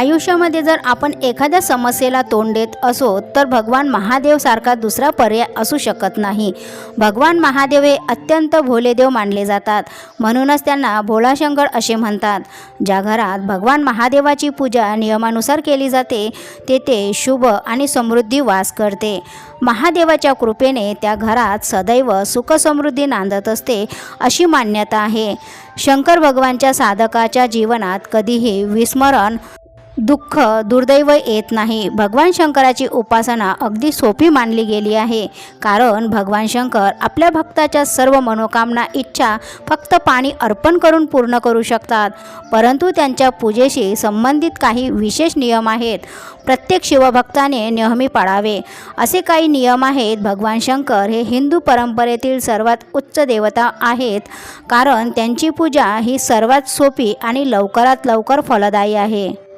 आयुष्यामध्ये जर आपण एखाद्या समस्येला तोंड देत असो तर भगवान महादेवसारखा दुसरा पर्याय असू शकत नाही. भगवान महादेव हे अत्यंत भोले देव मानले जातात. म्हणूनच त्यांना भोळाशंकर असे म्हणतात. ज्या घरात भगवान महादेवाची पूजा नियमानुसार केली जाते तेथे शुभ आणि समृद्धी वास करते. महादेवाच्या कृपेने त्या घरात सदैव सुखसमृद्धी नांदत असते अशी मान्यता आहे. शंकर भगवानच्या साधकाच्या जीवनात कधीही विस्मरण दुःख दुर्दैव येत नाही. भगवान शंकराची उपासना अगदी सोपी मानली गेली आहे. कारण भगवान शंकर आपल्या भक्ताच्या सर्व मनोकामना इच्छा फक्त पाणी अर्पण करून पूर्ण करू शकतात. परंतु त्यांच्या पूजेशी संबंधित काही विशेष नियम आहेत. प्रत्येक शिवभक्ताने नेहमी पाळावे. असे काही नियम आहेत. भगवान शंकर हे हिंदू परंपरेतील सर्वात उच्च देवता आहेत. कारण त्यांची पूजा ही सर्वात सोपी आणि लवकरात लवकर फलदायी आहे.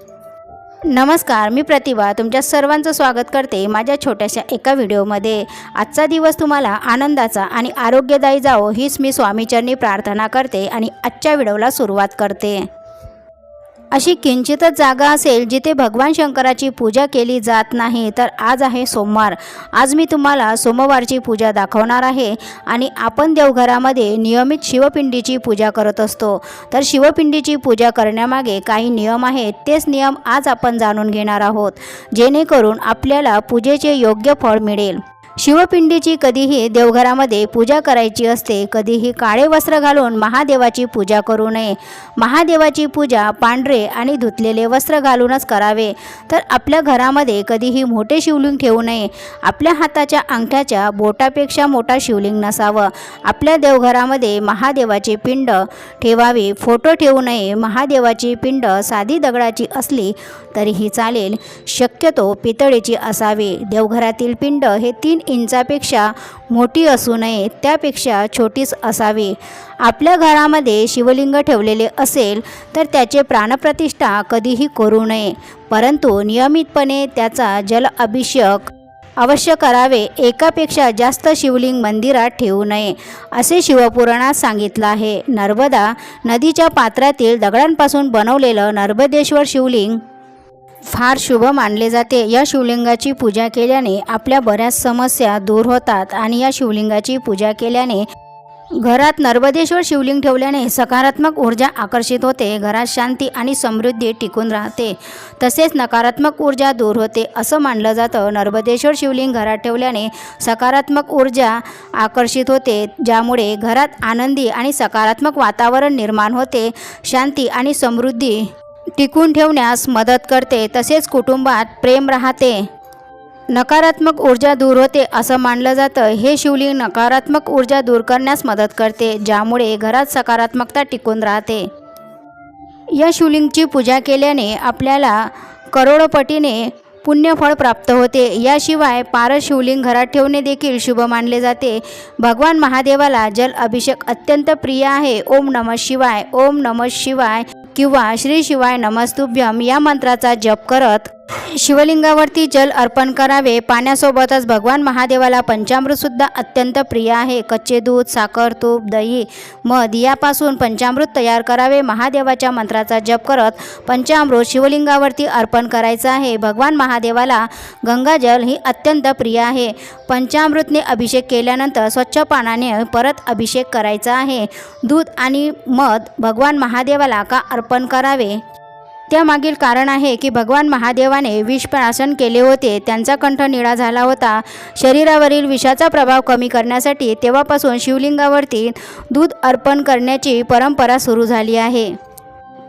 नमस्कार मी प्रतिभा. तुमच्या सर्वांचं स्वागत करते माझ्या छोट्याशा एका व्हिडिओमध्ये. आजचा दिवस तुम्हाला आनंदाचा आणि आरोग्यदायी जावो हीच मी स्वामीचरणी प्रार्थना करते आणि आजच्या व्हिडिओला सुरुवात करते. अशी किंचितच जागा असेल जिथे भगवान शंकराची पूजा केली जात नाही. तर आज आहे सोमवार. आज मी तुम्हाला सोमवारची पूजा दाखवणार आहे आणि आपण देवघरामध्ये नियमित शिवपिंडीची पूजा करत असतो. तर शिवपिंडीची पूजा करण्यामागे काही नियम आहेत. तेच नियम आज आपण जाणून घेणार आहोत. जेणेकरून आपल्याला पूजेचे योग्य फळ मिळेल. शिवपिंडीची कधीही देवघरामध्ये पूजा करायची असते कधीही काळे वस्त्र घालून महादेवाची पूजा करू नये. महादेवाची पूजा पांढरे आणि धुतलेले वस्त्र घालूनच करावे. तर आपल्या घरामध्ये कधीही मोठे शिवलिंग ठेवू नये. आपल्या हाताच्या अंगठ्याच्या बोटापेक्षा मोठा शिवलिंग नसावं. आपल्या देवघरामध्ये महादेवाचे पिंड ठेवावे फोटो ठेवू नये. महादेवाची पिंड साधी दगडाची असली तरीही चालेल. शक्यतो पितळेची असावी. देवघरातील पिंड हे तीन इंचापेक्षा मोठी असू नये त्यापेक्षा छोटीच असावी. आपल्या घरामध्ये शिवलिंग ठेवलेले असेल तर त्याचे प्राणप्रतिष्ठा कधीही करू नये परंतु नियमितपणे त्याचा जल अभिषेक अवश्य करावे एकापेक्षा जास्त शिवलिंग मंदिरात ठेवू नये असे शिवपुराणात सांगितलं आहे. नर्मदा नदीच्या पात्रातील दगडांपासून बनवलेलं नर्मदेश्वर शिवलिंग फार शुभ मानले जाते. या शिवलिंगाची पूजा केल्याने आपल्या बऱ्याच समस्या दूर होतात आणि या शिवलिंगाची पूजा केल्याने घरात नर्मदेश्वर शिवलिंग ठेवल्याने सकारात्मक ऊर्जा आकर्षित होते घरात शांती आणि समृद्धी टिकून राहते. तसेच नकारात्मक ऊर्जा दूर होते असं मानलं जातं. नर्मदेश्वर शिवलिंग घरात ठेवल्याने सकारात्मक ऊर्जा आकर्षित होते ज्यामुळे घरात आनंदी आणि सकारात्मक वातावरण निर्माण होते. शांती आणि समृद्धी टिकून ठेवण्यास मदत करते तसेच कुटुंबात प्रेम राहते. नकारात्मक ऊर्जा दूर होते असं मानलं जातं. हे शिवलिंग नकारात्मक ऊर्जा दूर करण्यास मदत करते ज्यामुळे घरात सकारात्मकता टिकून राहते. या शिवलिंगची पूजा केल्याने आपल्याला करोडपटीने पुण्यफळ प्राप्त होते. याशिवाय पारस शिवलिंग घरात ठेवणे देखील शुभ मानले जाते. भगवान महादेवाला जल अभिषेक अत्यंत प्रिय आहे. ओम नमः शिवाय ओम नमः शिवाय किंवा श्री शिवाय नमस्तुभ्यम या मंत्राचा जप करत शिवलिंगावरती जल अर्पण करावे. पाण्यासोबतच भगवान महादेवाला पंचामृतसुद्धा अत्यंत प्रिय आहे. कच्चे दूध साखर तूप दही मध यापासून पंचामृत तयार करावे. महादेवाच्या मंत्राचा जप करत पंचामृत शिवलिंगावरती अर्पण करायचं आहे. भगवान महादेवाला गंगाजल ही अत्यंत प्रिय आहे. पंचामृतने अभिषेक केल्यानंतर स्वच्छ पाण्याने परत अभिषेक करायचा आहे. दूध आणि मध भगवान महादेवाला का अर्पण करावे? त्यामागील कारण आहे की भगवान महादेवाने विषप्राशन केले होते त्यांचा कंठ निळा झाला होता. शरीरावरील विषाचा प्रभाव कमी करण्यासाठी तेव्हापासून शिवलिंगावरती दूध अर्पण करण्याची परंपरा सुरू झाली आहे.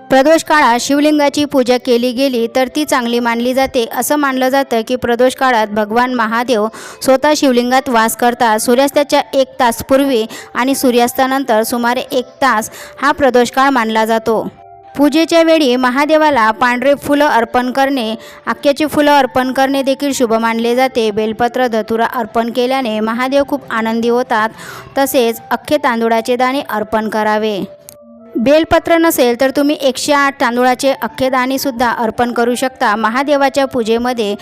प्रदोष काळात शिवलिंगाची पूजा केली गेली तर ती चांगली मानली जाते असं मानलं जातं की प्रदोष काळात भगवान महादेव स्वतः शिवलिंगात वास करतात. सूर्यास्ताच्या एक तासपूर्वी आणि सूर्यास्तानंतर सुमारे एक तास हा प्रदोष काळ मानला जातो. पूजेच्या वेळी महादेवाला पांढरे फुलं अर्पण करणे आक्याची फुलं अर्पण करणे देखील शुभ मानले जाते. बेलपत्र धतुरा अर्पण केल्याने महादेव खूप आनंदी होतात. तसेच अख्खे तांदूळाचे दाणे अर्पण करावे. बेलपत्र नसेल तर तुम्ही एकशे आठ तांदूळाचे अख्खे दाणेसुद्धा अर्पण करू शकता. महादेवाच्या पूजेमध्ये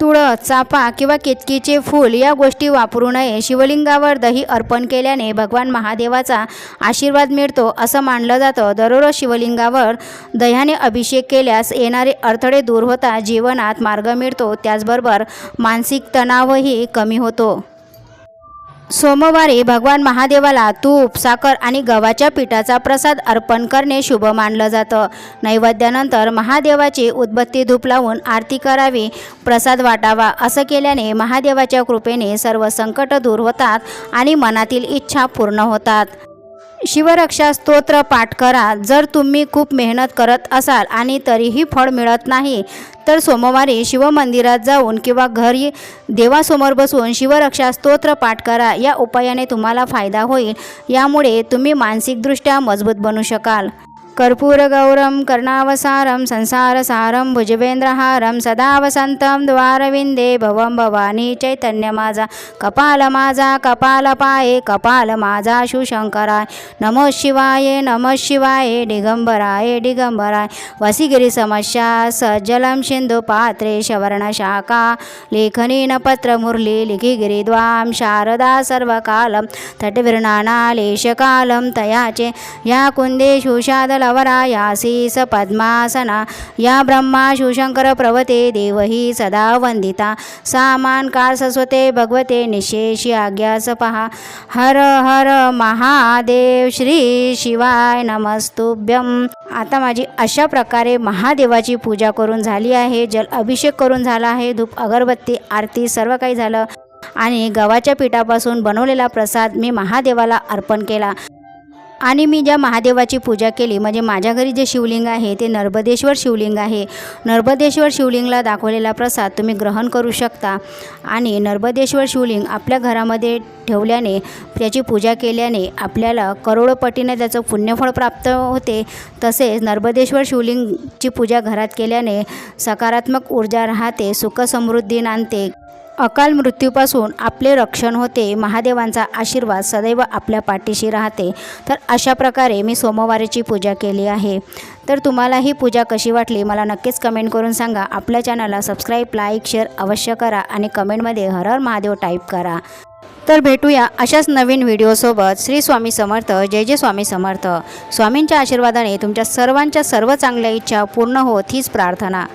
तुळस चाफा किंवा केतकीचे फूल या गोष्टी वापरू नये. शिवलिंगावर दही अर्पण केल्याने भगवान महादेवाचा आशीर्वाद मिळतो असं मानलं जातं. दररोज शिवलिंगावर दह्याने अभिषेक केल्यास येणारे अडथळे दूर होता जीवनात मार्ग मिळतो. त्याचबरोबर मानसिक तणावही कमी होतो. सोमवारी भगवान महादेवाला तूप साखर आणि गव्हाच्या पिठाचा प्रसाद अर्पण करणे शुभ मानलं जातं. नैवेद्यानंतर महादेवाची उदबत्ती धूप लावून आरती करावी प्रसाद वाटावा असं केल्याने महादेवाच्या कृपेने सर्व संकट दूर होतात आणि मनातील इच्छा पूर्ण होतात. शिवरक्षा स्तोत्र पाठ करा. जर तुम्ही खूप मेहनत करत असाल आणि तरीही फळ मिळत नाही तर सोमवारी शिवमंदिरात जाऊन किंवा घरी देवासमोर बसून शिवरक्षा स्तोत्र पाठ करा. या उपायाने तुम्हाला फायदा होईल. यामुळे तुम्ही मानसिकदृष्ट्या मजबूत बनू शकाल. कर्पूरगौरं कर्णावसारं संसारसारं भुजवेन्द्रहारं सदा वसन्तं द्वारविन्दे भवं भवानी चैतन्य माझा। कपाल माझा कपाल कपाल माझा शिवशंकराय नमो शिवाय नमः शिवाय दिगंबराय दिगंबराय। वसिगिरी समस्या सज्जलं सिंधु पात्रे शवर्णशाखा लेखनीन पत्रमुरली लिखिगिरिद्वां शारदा सर्वकालं। तटविर्णानालेशकालं तयाचे। या कुन्देषु शादल स पद्मासना। या ब्रह्मा शिवशंकर प्रवते देवही सदा वंदिता सामान का सरस्वते भगवते निशेषी आज्ञा पहा। हर हर महादेव श्री शिवाय नमस्तुभ्यम। आता माझी अशा प्रकारे महादेवाची पूजा करून झाली आहे जल अभिषेक करून झाला आहे धूप अगरबत्ती आरती सर्व काही झालं आणि गव्हाच्या पिठापासून बनवलेला प्रसाद मी महादेवाला अर्पण केला. आणि मी ज्या महादेवाची पूजा केली म्हणजे माझ्या घरी जे शिवलिंग आहे ते नर्मदेश्वर शिवलिंग आहे. नर्मदेश्वर शिवलिंगला दाखवलेला प्रसाद तुम्ही ग्रहण करू शकता. आणि नर्मदेश्वर शिवलिंग आपल्या घरामध्ये ठेवल्याने त्याची पूजा केल्याने आपल्याला करोडोपटीने त्याचं पुण्यफळ प्राप्त होते. तसेच नर्मदेश्वर शिवलिंगची पूजा घरात केल्याने सकारात्मक ऊर्जा राहते सुख समृद्धी नांदते. अकाल मृत्यूपासून आपले रक्षण होते महादेवांचा आशीर्वाद सदैव आपल्या पाठीशी राहते. तर अशा प्रकारे मी सोमवारीची पूजा केली आहे. तर तुम्हाला ही पूजा कशी वाटली मला नक्कीच कमेंट करून सांगा. आपल्या चॅनलला सबस्क्राईब लाईक शेअर अवश्य करा आणि कमेंटमध्ये हर हर महादेव टाईप करा. तर भेटूया अशाच नवीन व्हिडिओसोबत श्री स्वामी समर्थ. जय जय स्वामी समर्थ. स्वामींच्या आशीर्वादाने तुमच्या सर्वांच्या सर्व चांगल्या इच्छा पूर्ण होत हीच प्रार्थना.